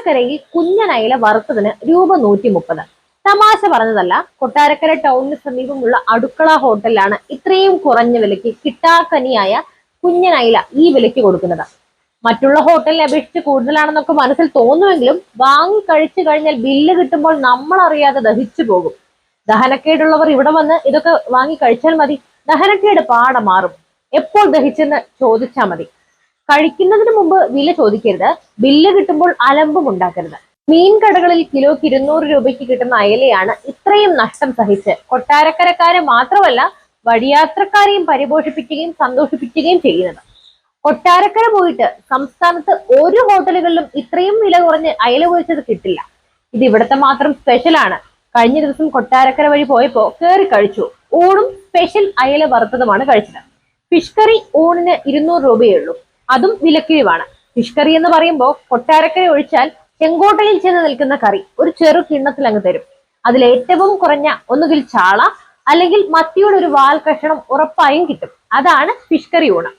കൊട്ടാരക്കരയിൽ കുഞ്ഞനയില വറുത്തതിന് രൂപ നൂറ്റി മുപ്പത് തമാശ പറഞ്ഞതല്ല കൊട്ടാരക്കര ടൗണിന് സമീപമുള്ള അടുക്കള ഹോട്ടലിലാണ് ഇത്രയും കുറഞ്ഞ വിലയ്ക്ക് കിട്ടാക്കനിയായ കുഞ്ഞനയില ഈ വിലയ്ക്ക് കൊടുക്കുന്നത്. മറ്റുള്ള ഹോട്ടലിനെ അപേക്ഷിച്ച് കൂടുതലാണെന്നൊക്കെ മനസ്സിൽ തോന്നുമെങ്കിലും വാങ്ങി കഴിച്ചു കഴിഞ്ഞാൽ ബില്ല് കിട്ടുമ്പോൾ നമ്മൾ അറിയാതെ ദഹിച്ചു പോകും. ദഹനക്കേടുള്ളവർ ഇവിടെ വന്ന് ഇതൊക്കെ വാങ്ങി കഴിച്ചാൽ മതി. ദഹനക്കേട് പാടെ മാറും എപ്പോൾ ദഹിച്ചെന്ന് ചോദിച്ചാൽ മതി. കഴിക്കുന്നതിന് മുമ്പ് വില ചോദിക്കരുത്. ബില്ല് കിട്ടുമ്പോൾ അലമ്പും ഉണ്ടാക്കരുത്. മീൻ കടകളിൽ കിലോക്ക് ഇരുന്നൂറ് രൂപയ്ക്ക് കിട്ടുന്ന അയലയാണ് ഇത്രയും നഷ്ടം സഹിച്ച്. കൊട്ടാരക്കരക്കാരെ മാത്രമല്ല വഴിയാത്രക്കാരെയും പരിപോഷിപ്പിക്കുകയും സന്തോഷിപ്പിക്കുകയും ചെയ്യുന്നത്. കൊട്ടാരക്കര പോയിട്ട് സംസ്ഥാനത്ത് ഒരു ഹോട്ടലുകളിലും ഇത്രയും വില കുറഞ്ഞ് അയല പൊരിച്ചത് കിട്ടില്ല. ഇത് ഇവിടുത്തെ മാത്രം സ്പെഷ്യലാണ് കഴിഞ്ഞ ദിവസം കൊട്ടാരക്കര വഴി പോയപ്പോ കയറി കഴിച്ചു. ഊണും സ്പെഷ്യൽ അയല വറുത്തതുമാണ് കഴിച്ചത്. ഫിഷ് കറി ഊണിന് ഇരുന്നൂറ് രൂപയേ ഉള്ളൂ. അതും വിലക്കിഴിവാണ് ഫിഷ് കറി എന്ന് പറയുമ്പോൾ കൊട്ടാരക്കര ഒഴിച്ചാൽ ചെങ്കോട്ടയിൽ ചെന്ന് നിൽക്കുന്ന കറി ഒരു ചെറു കിണ്ണത്തിൽ അങ്ങ് തരും. അതിൽ ഏറ്റവും കുറഞ്ഞ ഒന്നുകിൽ ചാള അല്ലെങ്കിൽ മത്തിയുടെ ഒരു വാൽ കഷണം ഉറപ്പായും കിട്ടും. അതാണ് ഫിഷ് കറി ഊണ്.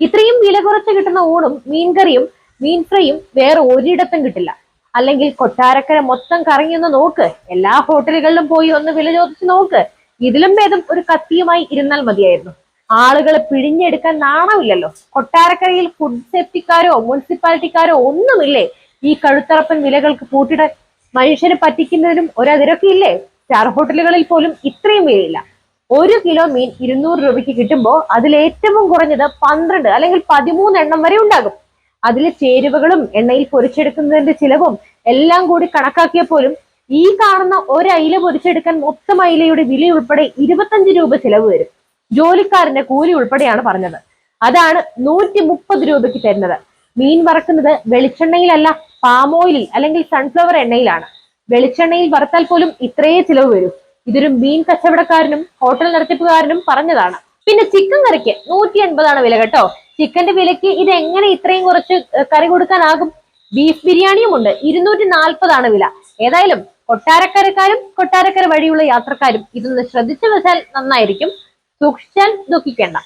ഇത്രയും വില കുറച്ച് കിട്ടുന്ന ഊണും മീൻകറിയും മീൻ ഫ്രൈയും വേറെ ഒരിടത്തും കിട്ടില്ല. അല്ലെങ്കിൽ കൊട്ടാരക്കര മൊത്തം കറങ്ങിയൊന്ന് നോക്ക്. എല്ലാ ഹോട്ടലുകളിലും പോയി ഒന്ന് വില ചോദിച്ച് നോക്ക്. ഇതിലും ഭേദം ഒരു കത്തിയുമായി ഇരുന്നാൽ മതിയായിരുന്നു. ആളുകളെ പിഴിഞ്ഞെടുക്കാൻ നാണമില്ലല്ലോ. കൊട്ടാരക്കരയിൽ ഫുഡ് സേഫ്റ്റിക്കാരോ മുനിസിപ്പാലിറ്റിക്കാരോ ഒന്നുമില്ലേ? ഈ കഴുത്തറപ്പൻ വിലകൾക്ക് പൂട്ടിടാൻ മനുഷ്യന് പറ്റിക്കുന്നതിനും ഒരതിരൊക്കെ ഇല്ലേ? സ്റ്റാർ ഹോട്ടലുകളിൽ പോലും ഇത്രയും വിലയില്ല. ഒരു കിലോ മീൻ ഇരുന്നൂറ് രൂപയ്ക്ക് കിട്ടുമ്പോൾ അതിൽ ഏറ്റവും കുറഞ്ഞത് പന്ത്രണ്ട് അല്ലെങ്കിൽ പതിമൂന്ന് എണ്ണം വരെ ഉണ്ടാകും. അതിലെ ചേരുവകളും എണ്ണയിൽ പൊരിച്ചെടുക്കുന്നതിന്റെ ചിലവും എല്ലാം കൂടി കണക്കാക്കിയ പോലും ഈ കാണുന്ന ഒരു പൊരിച്ചെടുക്കാൻ മൊത്തം അയിലയുടെ വില ഉൾപ്പെടെ ഇരുപത്തഞ്ച് രൂപ ചിലവ് വരും. ജോലിക്കാരന്റെ കൂലി ഉൾപ്പെടെയാണ് പറഞ്ഞത്. അതാണ് നൂറ്റി മുപ്പത് രൂപയ്ക്ക് തരുന്നത്. മീൻ വറക്കുന്നത് വെളിച്ചെണ്ണയിലല്ല പാം ഓയിലിൽ അല്ലെങ്കിൽ സൺഫ്ലവർ എണ്ണയിലാണ്. വെളിച്ചെണ്ണയിൽ വറുത്താൽ പോലും ഇത്രയേ ചിലവ് വരൂ. ഇതൊരു മീൻ കച്ചവടക്കാരനും ഹോട്ടൽ നടത്തിപ്പുകാരനും പറഞ്ഞതാണ്. പിന്നെ ചിക്കൻ കറിക്ക് നൂറ്റി എൺപതാണ് വില കേട്ടോ. ചിക്കന്റെ വിലയ്ക്ക് ഇത് എങ്ങനെ ഇത്രയും കുറച്ച് കറി കൊടുക്കാനാകും? ബീഫ് ബിരിയാണിയും ഉണ്ട്. ഇരുന്നൂറ്റി നാൽപ്പതാണ് വില. ഏതായാലും കൊട്ടാരക്കരക്കാരും കൊട്ടാരക്കര വഴിയുള്ള യാത്രക്കാരും ഇതൊന്ന് ശ്രദ്ധിച്ചു വെച്ചാൽ നന്നായിരിക്കും. സൂക്ഷിച്ചാൽ ദുഃഖിക്കേണ്ട.